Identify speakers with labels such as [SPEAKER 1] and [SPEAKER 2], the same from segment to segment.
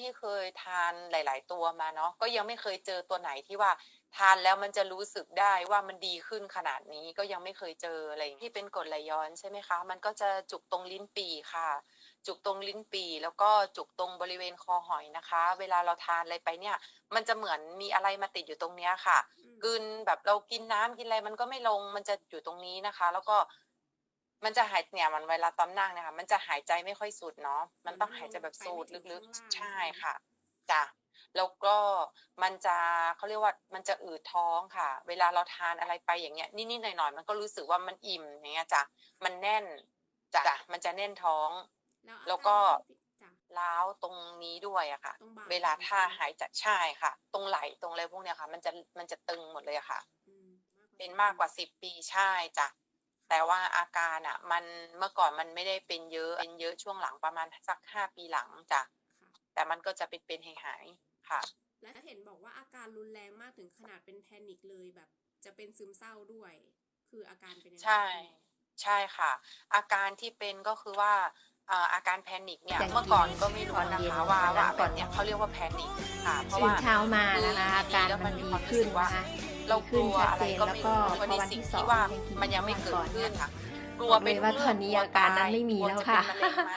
[SPEAKER 1] ที่เคยทานหลาย ๆ ตัวมาเนาะก็ยังไม่เคยเจอตัวไหนที่ว่าทานแล้วมันจะรู้สึกได้ว่ามันดีขึ้นขนาดนี้ก็ยังไม่เคยเจออะไรอย่างที่เป็นกรดไหลย้อนใช่ไหมคะ มันก็จะจุกตรงลิ้นปี่ค่ะ จุกตรงลิ้นปี่แล้วก็จุกตรงบริเวณคอหอยนะคะ เวลาเราทานอะไรไปเนี่ย มันจะเหมือนมีอะไรมาติดอยู่ตรงเนี้ยค่ะ
[SPEAKER 2] อืม
[SPEAKER 1] กลืนแบบเรากินน้ำกินอะไรมันก็ไม่ลงมันจะอยู่ตรงนี้นะคะ แล้วก็ มันจะหายเนี่ยมันเวลาตอนนั่งเนะคะมันจะหายใจไม่ค่อยสุดเนาะมันต้องหายใจแบบสูดลึกๆใช่ค่ะจ้ะแล้วก็มันจะเขาเรียกว่ามันจะอืดท้องค่ะ เวลาเราทานอะไรไปอย่างเงี้ยนิดๆหน่อยๆมันก็รู้สึกว่ามันอิ่มอย่างเงี้ยจ้ะมันแน่นจ้ะมันจะแน่นท้อง
[SPEAKER 2] แล้ว
[SPEAKER 1] แล้วก็
[SPEAKER 2] จ้ะ
[SPEAKER 1] ล้าวตรงนี้ด้วยอะค่ะ
[SPEAKER 2] ตรงบ่า
[SPEAKER 1] เวลาถ้าหายใจใช่ค่ะ ตรงไหลตรงอะไรพวกเนี้ยค่ะ มันจะมันจะตึงหมดเลยอะค่ะ
[SPEAKER 2] อืม
[SPEAKER 1] เป็นมากกว่าสิบปีใช่จ้ะ แต่ว่าอาการอะ มันเมื่อก่อนมันไม่ได้เป็นเยอะเป็นเยอะช่วงหลังประมาณสักห้าปีหลังจ้ะ
[SPEAKER 2] ค่ะ
[SPEAKER 1] แต่มันก็จะเป็นเป็นหายหายๆค่ะ
[SPEAKER 2] และเห็นบอกว่าอาการรุนแรงมากถึงขนาดเป็นแพนิคเลยแบบ จะเป็นซึมเศร้าด้วย คืออาการเป็นยังไง
[SPEAKER 1] ใช่ ใช่ค่ะ อาการที่เป็นก็คือว่าเอ่ออาการแพนิคเนี่ย
[SPEAKER 3] อย่าง
[SPEAKER 1] เมื่อก่อน
[SPEAKER 3] ที่
[SPEAKER 1] ก็ไม่รู้
[SPEAKER 3] ตอน
[SPEAKER 1] นะ
[SPEAKER 3] เย็น
[SPEAKER 1] คะว่า
[SPEAKER 3] วันนั้น
[SPEAKER 1] ว่า
[SPEAKER 3] ก่
[SPEAKER 1] แบ
[SPEAKER 3] อน
[SPEAKER 1] บเนี้ยเขาเรียกว่าแพนิคค่ะเพราะ
[SPEAKER 3] ตื่น
[SPEAKER 1] ว่า
[SPEAKER 3] เช้ามานะคะอาการมันดีขึ้นนะคะ
[SPEAKER 1] เรา
[SPEAKER 3] ดี
[SPEAKER 1] ก
[SPEAKER 3] ขึ้น
[SPEAKER 1] ลัว
[SPEAKER 3] ชัด
[SPEAKER 1] อะไร
[SPEAKER 3] เจน
[SPEAKER 1] ก็
[SPEAKER 3] แล้ว
[SPEAKER 1] ไม่
[SPEAKER 3] ก็
[SPEAKER 1] รู้
[SPEAKER 3] พ
[SPEAKER 1] ก็
[SPEAKER 3] อ
[SPEAKER 1] ใน
[SPEAKER 3] วัน
[SPEAKER 1] สิ่ง
[SPEAKER 3] ที่สอ
[SPEAKER 1] ที่
[SPEAKER 3] ง
[SPEAKER 1] ว่า
[SPEAKER 3] ยังกิน
[SPEAKER 1] มันยังไม่เกิด
[SPEAKER 3] ก่อน
[SPEAKER 1] ขึ้น
[SPEAKER 3] เนี่ย
[SPEAKER 1] ค่ะก
[SPEAKER 3] บ
[SPEAKER 1] ลัว
[SPEAKER 3] อก
[SPEAKER 1] เป็
[SPEAKER 3] เล
[SPEAKER 1] น
[SPEAKER 3] ยว่า
[SPEAKER 1] ทุก
[SPEAKER 3] ตอนนี้อาการนั้นไม่มีแล้วค่ะ
[SPEAKER 1] กลัวจะเป็นมะเร็งไหม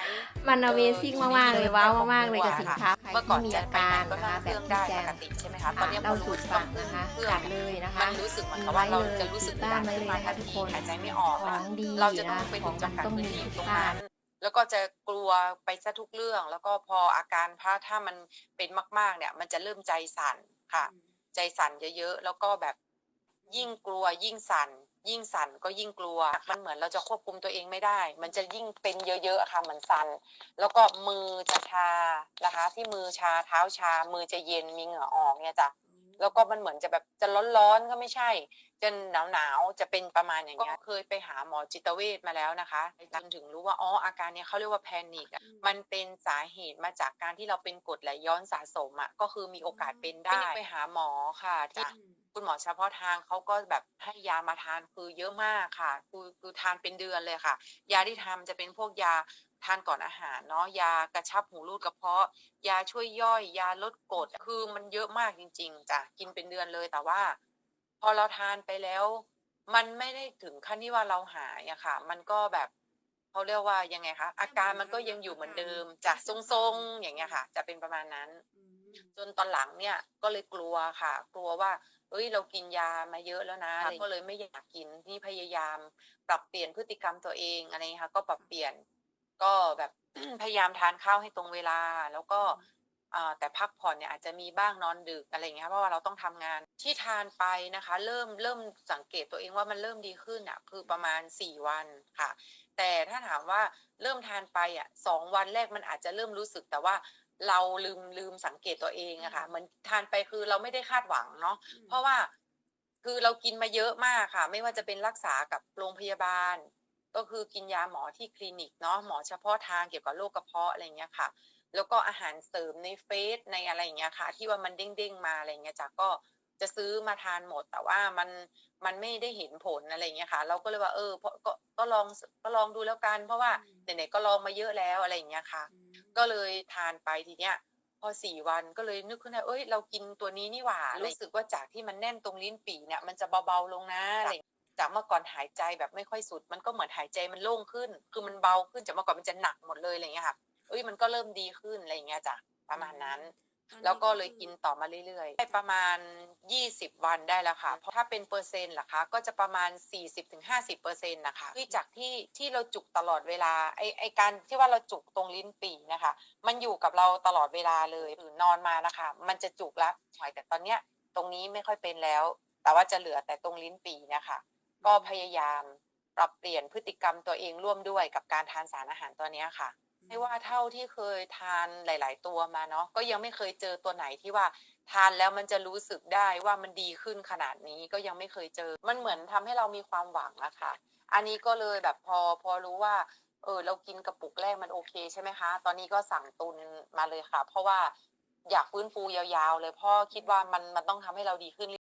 [SPEAKER 3] มัน Amazing มากๆเลยว้าวมากๆเลยกับสินค้าใคร
[SPEAKER 1] เมื่อก่อน
[SPEAKER 3] ที่มี
[SPEAKER 1] จะ
[SPEAKER 3] อา
[SPEAKER 1] ไปไหน
[SPEAKER 3] การ
[SPEAKER 1] ก็
[SPEAKER 3] นะ
[SPEAKER 1] นั่
[SPEAKER 3] คะ
[SPEAKER 1] งเค
[SPEAKER 3] แบ
[SPEAKER 1] รื่
[SPEAKER 3] บ
[SPEAKER 1] อง
[SPEAKER 3] ที่
[SPEAKER 1] ได้
[SPEAKER 3] แจ
[SPEAKER 1] ป
[SPEAKER 3] ง
[SPEAKER 1] กติใช่ไหมคะตอนนี้พ
[SPEAKER 3] เรา
[SPEAKER 1] อ
[SPEAKER 3] สู
[SPEAKER 1] รู้
[SPEAKER 3] ตร
[SPEAKER 1] ต้
[SPEAKER 3] ฝั
[SPEAKER 1] อง
[SPEAKER 3] กนะคะ
[SPEAKER 1] เครื่อง
[SPEAKER 3] จัดเลยนะคะ
[SPEAKER 1] มันรู้สึกเหมือนกับ
[SPEAKER 3] ไว้
[SPEAKER 1] ว่าเรา
[SPEAKER 3] เลย
[SPEAKER 1] จะรู้สึก
[SPEAKER 3] ติดบ้านไว้เลย
[SPEAKER 1] มา
[SPEAKER 3] นะคะทุกคน
[SPEAKER 1] หายใจไม่ออก
[SPEAKER 3] ของดี
[SPEAKER 1] เราจะต้อง
[SPEAKER 3] นะ
[SPEAKER 1] ไป
[SPEAKER 3] ข
[SPEAKER 1] ถึ
[SPEAKER 3] อง
[SPEAKER 1] งจาก
[SPEAKER 3] มัน
[SPEAKER 1] การ
[SPEAKER 3] ต้อง
[SPEAKER 1] พื้น
[SPEAKER 3] มี
[SPEAKER 1] ที่อยู่
[SPEAKER 3] ทุ
[SPEAKER 1] ต
[SPEAKER 3] ก
[SPEAKER 1] รง
[SPEAKER 3] บ้า
[SPEAKER 1] นั้นนแล้วก็จะกลัวไปซะทุกเรื่อง แล้วก็พออาการพระถ้ามันเป็นมาก ๆ เนี่ย มันจะเริ่มใจสั่นค่ะ
[SPEAKER 2] อืม
[SPEAKER 1] ใจสั่นเยอะๆแล้วก็แบบยิ่งกลัวยิ่งสั่น ยิ่งสั่นก็ยิ่งกลัว มันเหมือนเราจะควบคุมตัวเองไม่ได้ มันจะยิ่งเป็นเยอะๆค่ะเหมือนสั่น แล้วก็มือจะชานะคะ ที่มือชาเท้าชา มือจะเย็นมีเหงื่อออกเนี่ยจ้ะ แล้วก็มันเหมือนจะแบบจะร้อนๆก็ไม่ใช่ จะหนาวๆจะเป็นประมาณอย่างเงี้ยเคยไปหาหมอจิตเวชมาแล้วนะคะจนถึงรู้ว่าอ๋ออาการเนี้ยเขาเรียกว่าแพนิคอะ
[SPEAKER 2] อืม
[SPEAKER 1] มันเป็นสาเหตุมาจากการที่เราเป็นกรดไหลย้อนสะสมอะก็คือมีโอกาสเป็นได้ไปหาหมอค่ะที่
[SPEAKER 2] อืม
[SPEAKER 1] คุณหมอเฉพาะทางเขาก็แบบให้ยามาทานคือเยอะมากค่ะคือคือทานเป็นเดือนเลยค่ะ ยาที่ทานจะเป็นพวกยา ทานก่อนอาหารเนาะยากระชับหูรูดกระเพาะ ยาช่วยย่อย ยาลดกรดคือมันเยอะมากจริง ๆจ้ะกินเป็นเดือนเลยแต่ว่า พอเราทานไปแล้ว มันไม่ได้ถึงขั้นที่ว่าเราหายอะค่ะ มันก็แบบเขาเรียกว่ายังไงคะอาการมันก็ยังอยู่เหมือนเดิมจ้ะทรงๆอย่างเงี้ยค่ะ จะเป็นประมาณนั้น
[SPEAKER 2] อืม
[SPEAKER 1] จนตอนหลังเนี่ยก็เลยกลัวค่ะ กลัวว่าเอ้ยเรากินยามาเยอะแล้วนะอะไรก็เลยไม่อยากกินนี่พยายาม ปรับเปลี่ยนพฤติกรรมตัวเองอะไรอย่างเงี้ยค่ะ ก็ปรับเปลี่ยน ก็แบบพยายามทานข้าวให้ตรงเวลา แล้วก็อ่าแต่พักผ่อนเนี่ยอาจจะมีบ้างนอนดึกอะไรอย่างเงี้ยเพราะว่าเราต้องทำงานที่ทานไปนะคะ เริ่มเริ่มสังเกตตัวเองว่ามันเริ่มดีขึ้นอะคือประมาณสี่วันค่ะ แต่ถ้าถามว่าเริ่มทานไปอะสองวันแรกมันอาจจะเริ่มรู้สึกแต่ว่าเราลืมลืมสังเกตตัวเองอะค่ะเหมือนทานไปคือเราไม่ได้คาดหวังเนาะ
[SPEAKER 2] อืม
[SPEAKER 1] เพราะว่าคือเรากินมาเยอะมากค่ะ ไม่ว่าจะเป็นรักษากับโรงพยาบาล ก็คือกินยาหมอที่คลินิกเนาะหมอเฉพาะทางเกี่ยวกับโรคกระเพาะอะไรอย่างเงี้ยค่ะ แล้วก็อาหารเสริมในเฟซในอะไรอย่างเงี้ยค่ะ ที่ว่ามันเด้งๆมาอะไรอย่างเงี้ยจ้ะก็จะซื้อมาทานหมดแต่ว่ามันมันไม่ได้เห็นผลอะไรอย่างเงี้ยค่ะ เราก็เลยว่าเออเพราะก็ก็ลองก็ลองดูแล้วกัน เพราะว่า
[SPEAKER 2] อืม
[SPEAKER 1] ไหนๆก็ลองมาเยอะแล้วอะไรอย่างเงี้ยค่ะ
[SPEAKER 2] อืม
[SPEAKER 1] ก็เลยทานไปทีเนี้ยพอสี่วันก็เลยนึกขึ้นได้เอ้ย เรากินตัวนี้นี่หว่า รู้สึกว่าจากที่มันแน่นตรงลิ้นปี่เนี่ย มันจะเบาๆลงนะอะไรอย่างเงี้ย จากเมื่อก่อนหายใจแบบไม่ค่อยสุด มันก็เหมือนหายใจมันโล่งขึ้น คือมันเบาขึ้นจากเมื่อก่อนมันจะหนักหมดเลยอะไรอย่างเงี้ยค่ะเอ้ยมันก็เริ่มดีขึ้นอะไรอย่างเงี้ยจ้ะประมาณนั้น
[SPEAKER 2] ตอนนี้
[SPEAKER 1] แล้วก็เลย
[SPEAKER 2] คือ
[SPEAKER 1] กินต่อมาเรื่อยๆได้ประมาณ 20 วันได้แล้วค่ะ เพราะถ้าเป็นเปอร์เซ็นต์ล่ะคะ ก็จะประมาณ 40-50เปอร์เซ็นต์นะคะที่จากที่ที่เราจุกตลอดเวลาไอไอการที่ว่าเราจุกตรงลิ้นปี่นะคะ มันอยู่กับเราตลอดเวลาเลยหรือนอนมานะคะ มันจะจุกแล้วหอยแต่ตอนเนี้ยตรงนี้ไม่ค่อยเป็นแล้ว แต่ว่าจะเหลือแต่ตรงลิ้นปี่เนะคะ ก็พยายามปรับเปลี่ยนพฤติกรรมตัวเองร่วมด้วยกับการทานสารอาหารตัวเนี้ยค่ะ ไม่ว่าเท่าที่เคยทานหลาย ๆ ตัวมาเนาะก็ยังไม่เคยเจอตัวไหนที่ว่าทานแล้วมันจะรู้สึกได้ว่ามันดีขึ้นขนาดนี้ก็ยังไม่เคยเจอ มันเหมือนทำให้เรามีความหวังอะค่ะ อันนี้ก็เลยแบบพอพอรู้ว่าเออเรากินกระปุกแรกมันโอเคใช่ไหมคะ ตอนนี้ก็สั่งตุนมาเลยค่ะ เพราะว่าอยากฟื้นฟูยาวๆ เลยเพราะคิดว่ามันมันต้องทำให้เราดีขึ้น